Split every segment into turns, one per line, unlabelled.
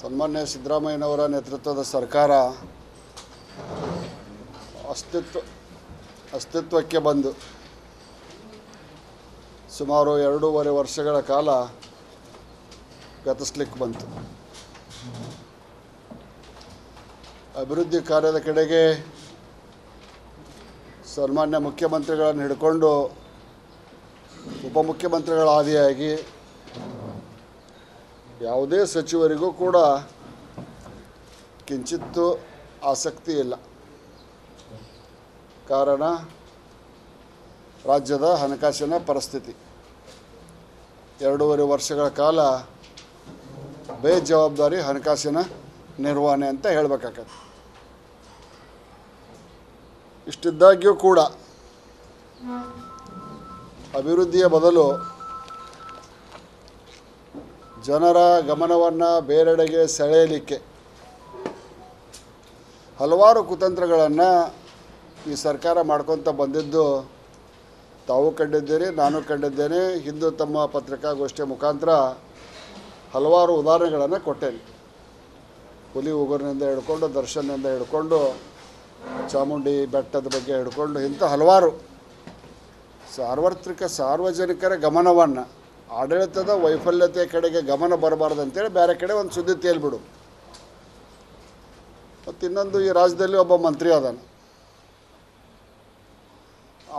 ಸನ್ಮಾನ್ಯ ಸಿದ್ದರಾಮಯ್ಯನವರ ನೇತೃತ್ವದ ಸರ್ಕಾರ ಅಸ್ತಿತ್ವ, ಅಸ್ತಿತ್ವಕ್ಕೆ ಬಂದು ಸುಮಾರು ಎರಡೂವರೆ ವರ್ಷಗಳ ಕಾಲ ಗತಿಸ್ಲಿಕ್ಕೆ ಬಂತು. ಅಭಿವೃದ್ಧಿ ಕಾರ್ಯದ ಕಡೆಗೆ ಸನ್ಮಾನ್ಯ ಮುಖ್ಯಮಂತ್ರಿಗಳನ್ನು ಹಿಡ್ಕೊಂಡು ಉಪಮುಖ್ಯಮಂತ್ರಿಗಳ ಆದಿಯಾಗಿ ಯಾವುದೇ ಸಚಿವರಿಗೂ ಕೂಡ ಕಿಂಚಿತ್ತು ಆಸಕ್ತಿ ಇಲ್ಲ. ಕಾರಣ ರಾಜ್ಯದ ಹಣಕಾಸಿನ ಪರಿಸ್ಥಿತಿ. ಎರಡೂವರೆ ವರ್ಷಗಳ ಕಾಲ ಬೇಜವಾಬ್ದಾರಿ ಹಣಕಾಸಿನ ನಿರ್ವಹಣೆ ಅಂತ ಹೇಳಬೇಕಾಗತ್ತೆ. ಇಷ್ಟಿದ್ದಾಗ್ಯೂ ಕೂಡ ಅಭಿವೃದ್ಧಿಯ ಬದಲು ಜನರ ಗಮನವನ್ನು ಬೇರೆಡೆಗೆ ಸೆಳೆಯಲಿಕ್ಕೆ. ಹಲವಾರು ಕುತಂತ್ರಗಳನ್ನು ಈ ಸರ್ಕಾರ ಮಾಡ್ಕೊತ ಬಂದಿದ್ದು ತಾವು ಕಂಡಿದ್ದೀರಿ, ನಾನು ಕಂಡಿದ್ದೇನೆ. ಹಿಂದೂ ತಮ್ಮ ಪತ್ರಿಕಾಗೋಷ್ಠಿಯ ಮುಖಾಂತರ ಹಲವಾರು ಉದಾಹರಣೆಗಳನ್ನು ಕೊಟ್ಟೇನೆ. ಹುಲಿ ಉಗುರಿನಿಂದ ಹಿಡ್ಕೊಂಡು ದರ್ಶನದಿಂದ ಹಿಡ್ಕೊಂಡು, ಚಾಮುಂಡಿ ಬೆಟ್ಟದ ಬಗ್ಗೆ ಹಿಡ್ಕೊಂಡು ಇಂಥ ಹಲವಾರು ಸಾರ್ವತ್ರಿಕ ಸಾರ್ವಜನಿಕರ ಗಮನವನ್ನು ಆಡಳಿತದ ವೈಫಲ್ಯತೆ ಕಡೆಗೆ ಗಮನ ಬರಬಾರ್ದು ಅಂತೇಳಿ ಬೇರೆ ಕಡೆ ಒಂದು ಸುದ್ದಿ ತೇಲ್ಬಿಡು. ಮತ್ತು ಇನ್ನೊಂದು ಈ ರಾಜ್ಯದಲ್ಲಿ ಒಬ್ಬ ಮಂತ್ರಿ ಅದಾನ.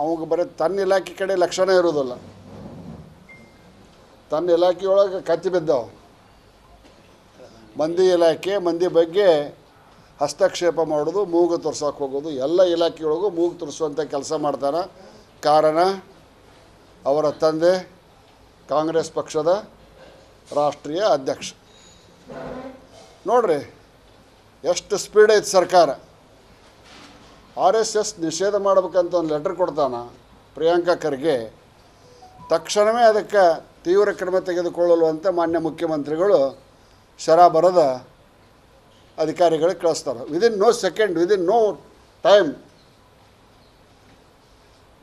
ಅವಾಗ ಬರೀ ತನ್ನ ಇಲಾಖೆ ಕಡೆ ಲಕ್ಷಣ ಇರೋದಿಲ್ಲ ತನ್ನ ಇಲಾಖೆಯೊಳಗೆ ಕತ್ತಿ ಬಿದ್ದಾವೆ. ಮಂದಿ ಇಲಾಖೆ, ಮಂದಿ ಬಗ್ಗೆ ಹಸ್ತಕ್ಷೇಪ ಮಾಡೋದು ಮೂಗು ತೋರ್ಸೋಕೆ ಹೋಗೋದು, ಎಲ್ಲ ಇಲಾಖೆಯೊಳಗೂ ಮೂಗು ತೋರಿಸುವಂಥ ಕೆಲಸ ಮಾಡ್ತಾನೆ. ಕಾರಣ ಅವರ ತಂದೆ ಕಾಂಗ್ರೆಸ್ ಪಕ್ಷದ ರಾಷ್ಟ್ರೀಯ ಅಧ್ಯಕ್ಷ. ನೋಡ್ರಿ, ಎಷ್ಟು ಸ್ಪೀಡ್ ಐತೆ ಸರ್ಕಾರ. ಆರ್ ಎಸ್ ಎಸ್ ನಿಷೇಧ ಮಾಡ್ಬೇಕಂತ ಒಂದು ಲೆಟ್ರ್ ಕೊಡ್ತಾನ ಪ್ರಿಯಾಂಕಾ ಖರ್ಗೆ. ತಕ್ಷಣವೇ ಅದಕ್ಕೆ ತೀವ್ರ ಕ್ರಮ ತೆಗೆದುಕೊಳ್ಳಲು ಅಂತ ಮಾನ್ಯ ಮುಖ್ಯಮಂತ್ರಿಗಳು ಶರ ಬರದ ಅಧಿಕಾರಿಗಳಿಗೆ ಕಳಿಸ್ತಾರೆ. Within no second within no time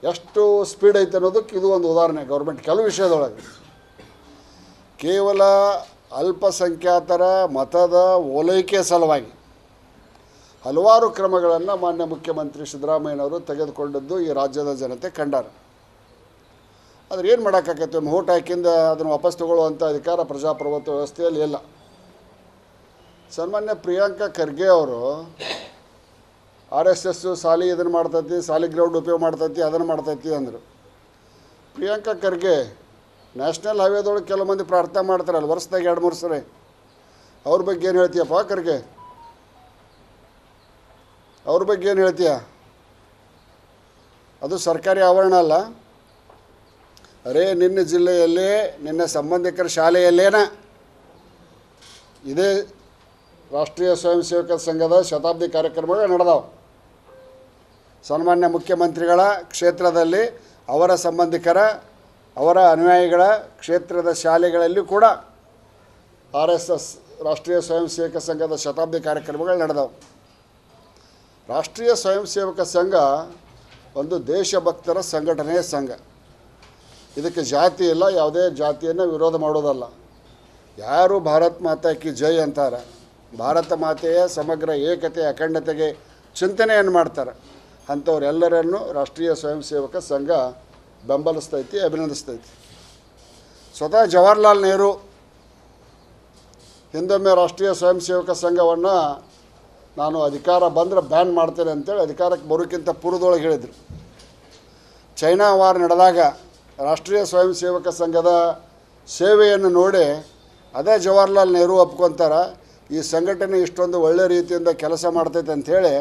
ಎಷ್ಟು ಸ್ಪೀಡ್ ಐತೆ ಅನ್ನೋದಕ್ಕೆ ಇದು ಒಂದು ಉದಾಹರಣೆ. ಗೌರ್ಮೆಂಟ್ ಕೆಲವು ವಿಷಯದೊಳಗೆ. ಕೇವಲ ಅಲ್ಪಸಂಖ್ಯಾತರ ಮತದ ಓಲೈಕೆ ಸಲುವಾಗಿ ಹಲವಾರು ಕ್ರಮಗಳನ್ನು ಮಾನ್ಯ ಮುಖ್ಯಮಂತ್ರಿ ಸಿದ್ದರಾಮಯ್ಯನವರು ತೆಗೆದುಕೊಂಡದ್ದು ಈ ರಾಜ್ಯದ ಜನತೆ ಕಂಡಾರ. ಆದರೆ ಏನು ಮಾಡೋಕ್ಕಾಗತ್ತೆ? ಒಂದು ಹಾಕಿಂದ ಅದನ್ನು ವಾಪಸ್ ತಗೊಳ್ಳುವಂಥ ಅಧಿಕಾರ ಪ್ರಜಾಪ್ರಭುತ್ವ ವ್ಯವಸ್ಥೆಯಲ್ಲಿ ಇಲ್ಲ. ಸನ್ಮಾನ್ಯ ಪ್ರಿಯಾಂಕಾ ಖರ್ಗೆ ಅವರು ಆರ್ ಎಸ್ ಎಸ್ಸು ಸಾಲಿ ಇದನ್ನು ಮಾಡ್ತೈತಿ, ಸಾಲಿ ಗ್ರೌಂಡ್ ಉಪಯೋಗ ಮಾಡ್ತೈತಿ, ಅದನ್ನು ಮಾಡ್ತೈತಿ ಅಂದರು. ಪ್ರಿಯಾಂಕಾ ಖರ್ಗೆ ನ್ಯಾಷನಲ್ ಹೈವೇದೊಳಗೆ ಕೆಲವು ಮಂದಿ ಪ್ರಾರ್ಥನೆ ಮಾಡ್ತಾರಲ್ಲ, ವರ್ಷದಾಗ ಎರಡು, ಮೂರು ಸರಿ. ಅವ್ರ ಬಗ್ಗೆ ಏನು ಹೇಳ್ತೀಯಪ್ಪ ಖರ್ಗೆ? ಅವ್ರ ಬಗ್ಗೆ ಏನು ಹೇಳ್ತೀಯ? ಅದು ಸರ್ಕಾರಿ ಆವರಣ ಅಲ್ಲ. ಅರೇ, ನಿನ್ನ ಜಿಲ್ಲೆಯಲ್ಲಿ, ನಿನ್ನ ಸಂಬಂಧಿಕರ ಶಾಲೆಯಲ್ಲೇನ ಇದೇ ರಾಷ್ಟ್ರೀಯ ಸ್ವಯಂ ಸೇವಕ ಸಂಘದ ಶತಾಬ್ದಿ ಕಾರ್ಯಕ್ರಮಗಳು ನಡೆದವು. ಸನ್ಮಾನ್ಯ ಮುಖ್ಯಮಂತ್ರಿಗಳ ಕ್ಷೇತ್ರದಲ್ಲಿ ಅವರ ಸಂಬಂಧಿಕರ, ಅವರ ಅನುಯಾಯಿಗಳ ಕ್ಷೇತ್ರದ ಶಾಲೆಗಳಲ್ಲಿ ಕೂಡ ಆರ್ ಎಸ್ ಎಸ್ ರಾಷ್ಟ್ರೀಯ ಸ್ವಯಂ ಸೇವಕ ಸಂಘದ ಶತಾಬ್ದಿ ಕಾರ್ಯಕ್ರಮಗಳು ನಡೆದವು. ರಾಷ್ಟ್ರೀಯ ಸ್ವಯಂ ಸೇವಕ ಸಂಘ ಒಂದು ದೇಶಭಕ್ತರ ಸಂಘಟನೆಯ ಸಂಘ. ಇದಕ್ಕೆ ಜಾತಿ ಇಲ್ಲ, ಯಾವುದೇ ಜಾತಿಯನ್ನು ವಿರೋಧ ಮಾಡೋದಲ್ಲ. ಯಾರು ಭಾರತ್ ಮಾತಾ ಕಿ ಜೈ ಅಂತಾರೆ, ಭಾರತ ಮಾತೆಯ ಸಮಗ್ರ ಏಕತೆ ಅಖಂಡತೆಗೆ ಚಿಂತನೆಯನ್ನು ಮಾಡ್ತಾರೆ. ಅಂಥವ್ರೆಲ್ಲರನ್ನು ರಾಷ್ಟ್ರೀಯ ಸ್ವಯಂ ಸೇವಕ ಸಂಘ ಬೆಂಬಲಿಸ್ತೈತಿ, ಅಭಿನಂದಿಸ್ತೈತಿ. ಸ್ವತಃ ಜವಾಹರ್ಲಾಲ್ ನೆಹರು ಹಿಂದೊಮ್ಮೆ ರಾಷ್ಟ್ರೀಯ ಸ್ವಯಂ ಸೇವಕ ಸಂಘವನ್ನು ನಾನು ಅಧಿಕಾರ ಬಂದರೆ ಬ್ಯಾನ್ ಮಾಡ್ತೇನೆ ಅಂತೇಳಿ ಅಧಿಕಾರಕ್ಕೆ ಬರೋಕ್ಕಿಂತ ಪೂರ್ವದೊಳಗೆ ಹೇಳಿದರು. ಚೈನಾ ವಾರ್ ನಡೆದಾಗ ರಾಷ್ಟ್ರೀಯ ಸ್ವಯಂ ಸೇವಕ ಸಂಘದ ಸೇವೆಯನ್ನು ನೋಡಿ ಅದೇ ಜವಾಹರ್ಲಾಲ್ ನೆಹರು ಒಪ್ಕೊತಾರೆ, ಈ ಸಂಘಟನೆ ಇಷ್ಟೊಂದು ಒಳ್ಳೆ ರೀತಿಯಿಂದ ಕೆಲಸ ಮಾಡ್ತೈತೆ ಅಂಥೇಳಿ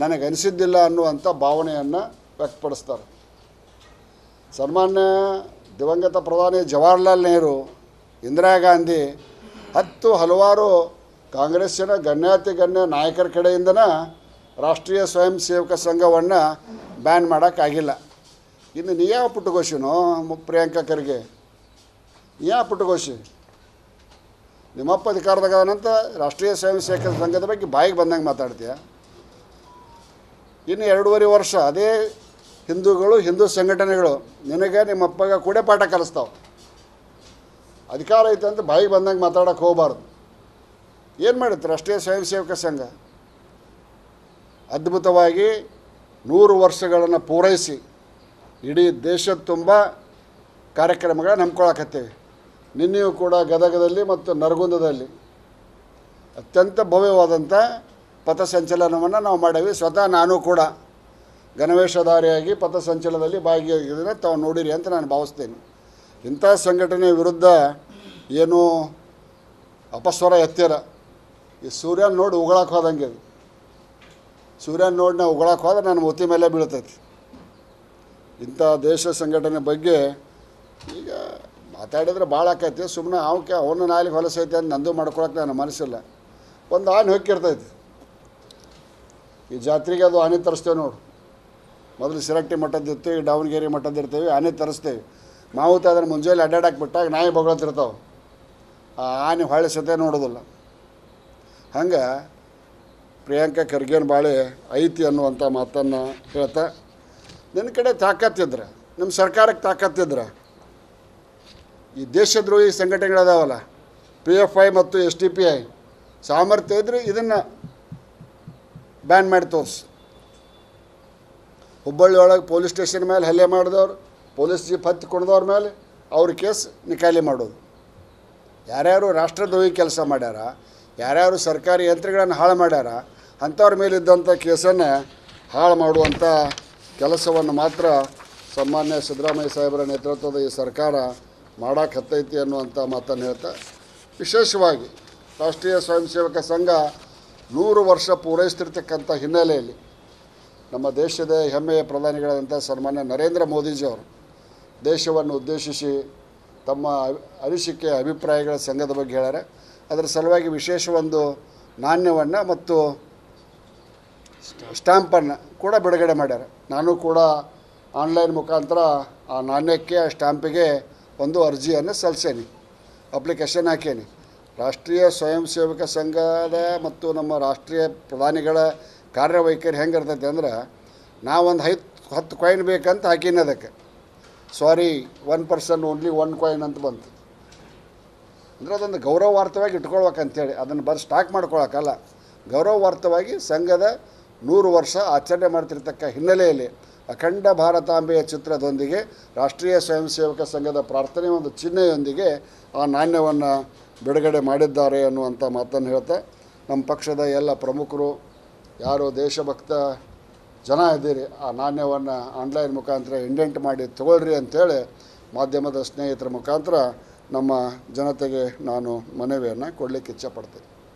ನನಗೆ ಅನಿಸಿದ್ದಿಲ್ಲ ಅನ್ನುವಂಥ ಭಾವನೆಯನ್ನು ವ್ಯಕ್ತಪಡಿಸ್ತಾರೆ. ಸನ್ಮಾನ್ಯ ದಿವಂಗತ ಪ್ರಧಾನಿ ಜವಾಹರ್ಲಾಲ್ ನೆಹರು ಇಂದಿರಾ ಗಾಂಧಿ ಹತ್ತು ಹಲವಾರು ಕಾಂಗ್ರೆಸ್ಸಿನ ಗಣ್ಯಾತಿ ಗಣ್ಯ ನಾಯಕರ ಕಡೆಯಿಂದನ ರಾಷ್ಟ್ರೀಯ ಸ್ವಯಂ ಸೇವಕ ಸಂಘವನ್ನು ಬ್ಯಾನ್ ಮಾಡೋಕ್ಕಾಗಿಲ್ಲ. ಇನ್ನು ನೀ ಯಾವ ಪುಟ್ಟಗೋಶಿನೋ ಪ್ರಿಯಾಂಕಾ ಖರ್ಗೆ? ನೀ ಯಾವ ಪುಟ್ಟಗೋಶಿ, ನಿಮ್ಮಪ್ಪ ಅಧಿಕಾರದಾಗದಂತ ರಾಷ್ಟ್ರೀಯ ಸ್ವಯಂ ಸೇವಕ ಸಂಘದ ಬಗ್ಗೆ ಬಾಯಿಗೆ ಬಂದಂಗೆ ಮಾತಾಡ್ತೀಯ? ಇನ್ನು ಎರಡೂವರೆ ವರ್ಷ ಅದೇ ಹಿಂದೂಗಳು, ಹಿಂದೂ ಸಂಘಟನೆಗಳು, ನಿನಗೆ ನಿಮ್ಮ ಅಪ್ಪಗ ಕೂಡ ಪಾಠ ಕಲಿಸ್ತಾವೆ. ಅಧಿಕಾರ ಐತೆ ಅಂತ ಬಾಯಿಗೆ ಬಂದಂಗೆ ಮಾತಾಡೋಕೆ ಹೋಗಬಾರ್ದು. ಏನು ಮಾಡಿತ್ತು ರಾಷ್ಟ್ರೀಯ ಸ್ವಯಂ ಸೇವಕ ಸಂಘ. ಅದ್ಭುತವಾಗಿ ನೂರು ವರ್ಷಗಳನ್ನು ಪೂರೈಸಿ ಇಡೀ ದೇಶದ ತುಂಬ ಕಾರ್ಯಕ್ರಮಗಳನ್ನ ನಂಬ್ಕೊಳಕತ್ತೇವೆ ನಿನ್ನೆಯೂ ಕೂಡ ಗದಗದಲ್ಲಿ ಮತ್ತು ನರಗುಂದದಲ್ಲಿ ಅತ್ಯಂತ ಭವ್ಯವಾದಂಥ ಪಥಸಂಚಲನವನ್ನು ನಾವು ಮಾಡೀವಿ. ಸ್ವತಃ ನಾನು ಕೂಡ ಗಣವೇಶಧಾರಿಯಾಗಿ ಪಥಸಂಚಲನದಲ್ಲಿ ಭಾಗಿಯಾಗಿದ್ರೆ ತಾವು ನೋಡಿರಿ ಅಂತ ನಾನು ಭಾವಿಸ್ತೇನೆ. ಇಂಥ ಸಂಘಟನೆ ವಿರುದ್ಧ ಏನು ಅಪಸ್ವರ ಎತ್ತಿರ ಈ ಸೂರ್ಯನ ನೋಡಿ ಉಗಳಕ್ಕೆ ಹೋದಂಗೆ ಅದು. ಸೂರ್ಯನ ನೋಡಿ ನಾವು ಉಗಳಕ್ಕೆ ಹೋದ್ರೆ ನನ್ನ ಮುತಿ ಮೇಲೆ ಬೀಳ್ತೈತಿ. ಇಂಥ ದೇಶ ಸಂಘಟನೆ ಬಗ್ಗೆ ಈಗ ಮಾತಾಡಿದ್ರೆ ಭಾಳ ಆಕೈತಿ. ಸುಮ್ಮನೆ ಅವಕ್ಕೆ ಅವನ ನಾಲಿಗೆ ಹೊಲಸೈತೆ ಅಂತ ನಂದು ಮಾಡ್ಕೊಳಕ್ಕೆ ನನ್ನ ಮನಸ್ಸಿಲ್ಲ. ಒಂದು ಆನೆ ಹೊಕ್ಕಿರ್ತೈತಿ. ಈ ಜಾತ್ರೆಗೆ ಅದು ಆನೆ ತರಿಸ್ತೇವೆ ನೋಡು. ಮೊದಲು ಸಿರಟ್ಟಿ ಮಠದ್ದು ಈ ದಾವಣಗೆರೆ ಮಠದ್ದು ಇರ್ತೇವೆ, ಆನೆ ತರಿಸ್ತೇವೆ. ಮಾವುತ ಅದನ್ನು ಮುಂಜಾನೆ ಅಡ್ಡಾಡಕ್ಕೆ ಬಿಟ್ಟಾಗ ನಾಯಿ ಬೊಗಳತ್ತಿರ್ತಾವೆ ಆ ಆನೆ ಹೊಳೆ ಸತೆ ನೋಡೋದಿಲ್ಲ. ಹಂಗೆ ಪ್ರಿಯಾಂಕಾ ಖರ್ಗೇನ ಬಾಳೆ ಐತಿ ಅನ್ನುವಂಥ ಮಾತನ್ನು ಹೇಳ್ತಾ, ನಿನ್ನ ಕಡೆ ತಾಕತ್ತಿದ್ರೆ ನಮ್ಮ ಸರ್ಕಾರಕ್ಕೆ ತಾಕತ್ತಿದ್ರೆ ಈ ದೇಶದ್ರೋಹಿ ಸಂಘಟನೆಗಳದಾವಲ್ಲ ಪಿ ಎಫ್ ಐ ಮತ್ತು ಎಸ್ ಟಿ ಪಿ ಐ ಸಾಮರ್ಥ್ಯ ಇದ್ರೆ ಇದನ್ನು ಬ್ಯಾನ್ ಮಾಡಿ ತೋರಿಸಿ. ಹುಬ್ಬಳ್ಳಿ ಒಳಗೆ ಪೊಲೀಸ್ ಸ್ಟೇಷನ್ ಮೇಲೆ ಹಲ್ಲೆ ಮಾಡಿದವ್ರು, ಪೊಲೀಸ್ ಜೀಪ್ ಹತ್ತಿ ಕೊಡ್ದವ್ರ ಮೇಲೆ ಅವ್ರ ಕೇಸ್ ನಿಕಾಲಿ ಮಾಡೋದು. ಯಾರ್ಯಾರು ರಾಷ್ಟ್ರದ್ರೋಹಿ ಕೆಲಸ ಮಾಡ್ಯಾರ, ಯಾರ್ಯಾರು ಸರ್ಕಾರಿ ಯಂತ್ರಗಳನ್ನು ಹಾಳು ಮಾಡ್ಯಾರ, ಅಂಥವ್ರ ಮೇಲಿದ್ದಂಥ ಕೇಸನ್ನು ಹಾಳು ಮಾಡುವಂಥ ಕೆಲಸವನ್ನು ಮಾತ್ರ ಸಾಮಾನ್ಯ ಸಿದ್ದರಾಮಯ್ಯ ಸಾಹೇಬರ ನೇತೃತ್ವದ ಈ ಸರ್ಕಾರ ಮಾಡಕ್ಕೆ ಹತ್ತೈತಿ ಅನ್ನುವಂಥ ಮಾತನ್ನು ಹೇಳ್ತಾ, ವಿಶೇಷವಾಗಿ ರಾಷ್ಟ್ರೀಯ ಸ್ವಯಂ ಸೇವಕ ಸಂಘ ನೂರು ವರ್ಷ ಪೂರೈಸ್ತಿರ್ತಕ್ಕಂಥ ಹಿನ್ನೆಲೆಯಲ್ಲಿ ನಮ್ಮ ದೇಶದ ಹೆಮ್ಮೆಯ ಪ್ರಧಾನಿಗಳಾದಂಥ ಸನ್ಮಾನ್ಯ ನರೇಂದ್ರ ಮೋದಿಜಿಯವರು ದೇಶವನ್ನು ಉದ್ದೇಶಿಸಿ ತಮ್ಮ ಅನಿಸಿಕೆ, ಅಭಿಪ್ರಾಯಗಳ ಸಂಘದ ಬಗ್ಗೆ ಹೇಳ್ಯಾರ. ಅದರ ಸಲುವಾಗಿ ವಿಶೇಷ ಒಂದು ನಾಣ್ಯವನ್ನು ಮತ್ತು ಸ್ಟ್ಯಾಂಪನ್ನು ಕೂಡ ಬಿಡುಗಡೆ ಮಾಡ್ಯಾರ. ನಾನು ಕೂಡ ಆನ್ಲೈನ್ ಮುಖಾಂತರ ಆ ನಾಣ್ಯಕ್ಕೆ, ಆ ಸ್ಟ್ಯಾಂಪಿಗೆ ಒಂದು ಅರ್ಜಿಯನ್ನು ಸಲ್ಲಿಸೇನಿ, ಅಪ್ಲಿಕೇಶನ್ ಹಾಕೇನಿ. ರಾಷ್ಟ್ರೀಯ ಸ್ವಯಂ ಸೇವಕ ಸಂಘದ ಮತ್ತು ನಮ್ಮ ರಾಷ್ಟ್ರೀಯ ಪ್ರಧಾನಿಗಳ ಕಾರ್ಯವೈಖರಿ ಹೆಂಗೆ ಇರ್ತೈತೆ ಅಂದ್ರೆ ನಾವೊಂದು ಹೈ ಹತ್ತು ಕಾಯಿನ್ ಬೇಕಂತ ಹಾಕಿನ ಅದಕ್ಕೆ. Sorry one person only one coin ಅಂತ ಬಂತು. ಅಂದರೆ ಅದೊಂದು ಗೌರವಾರ್ಥವಾಗಿ ಇಟ್ಕೊಳ್ಬೇಕಂತೇಳಿ, ಅದನ್ನು ಬರೀ ಸ್ಟಾಕ್ ಮಾಡ್ಕೊಳಕ್ಕಲ್ಲ. ಗೌರವಾರ್ಥವಾಗಿ ಸಂಘದ ನೂರು ವರ್ಷ ಆಚರಣೆ ಮಾಡ್ತಿರ್ತಕ್ಕ ಹಿನ್ನೆಲೆಯಲ್ಲಿ ಅಖಂಡ ಭಾರತಾಂಬೆಯ ಚಿತ್ರದೊಂದಿಗೆ ರಾಷ್ಟ್ರೀಯ ಸ್ವಯಂ ಸೇವಕ ಸಂಘದ ಪ್ರಾರ್ಥನೆ ಒಂದು ಚಿಹ್ನೆಯೊಂದಿಗೆ ಆ ನಾಣ್ಯವನ್ನು ಬಿಡುಗಡೆ ಮಾಡಿದ್ದಾರೆ ಅನ್ನುವಂಥ ಮಾತನ್ನು ಹೇಳ್ತಾ, ನಮ್ಮ ಪಕ್ಷದ ಎಲ್ಲ ಪ್ರಮುಖರು, ಯಾರು ದೇಶಭಕ್ತ ಜನ ಇದ್ದೀರಿ, ಆ ನಾಣ್ಯವನ್ನು ಆನ್ಲೈನ್ ಮುಖಾಂತರ ಇಂಡೆಂಟ್ ಮಾಡಿ ತಗೊಳ್ರಿ ಅಂತೇಳಿ ಮಾಧ್ಯಮದ ಸ್ನೇಹಿತರ ಮುಖಾಂತರ ನಮ್ಮ ಜನತೆಗೆ ನಾನು ಮನವಿಯನ್ನು ಕೊಡಲಿಕ್ಕೆ ಇಚ್ಛಪಡ್ತೇನೆ